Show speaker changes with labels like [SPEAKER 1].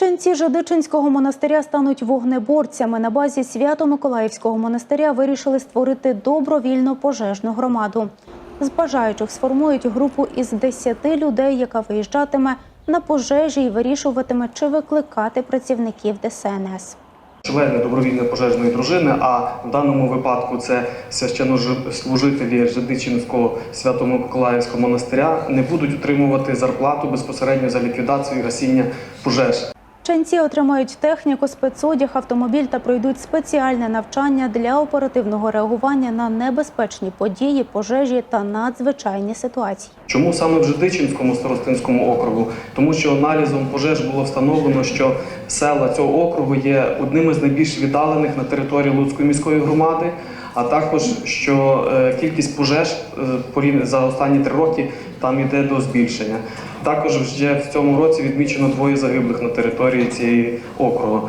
[SPEAKER 1] Ченці Жидичинського монастиря стануть вогнеборцями. На базі Свято-Миколаївського монастиря вирішили створити добровільну пожежну громаду. З бажаючих сформують групу із 10 людей, яка виїжджатиме на пожежі і вирішуватиме, чи викликати працівників ДСНС.
[SPEAKER 2] Члени добровільної пожежної дружини, а в даному випадку це священнослужителі Жидичинського Свято-Миколаївського монастиря не будуть отримувати зарплату безпосередньо за ліквідацію гасіння пожеж.
[SPEAKER 1] Ченці отримають техніку, спецодяг, автомобіль та пройдуть спеціальне навчання для оперативного реагування на небезпечні події, пожежі та надзвичайні ситуації.
[SPEAKER 2] Чому саме в Жидичинському старостинському округу? Тому що аналізом пожеж було встановлено, що села цього округу є одними з найбільш віддалених на території Луцької міської громади, а також що е, кількість пожеж е, за останні три роки там йде до збільшення. Також вже в цьому році відмічено двоє загиблих на території цієї округу.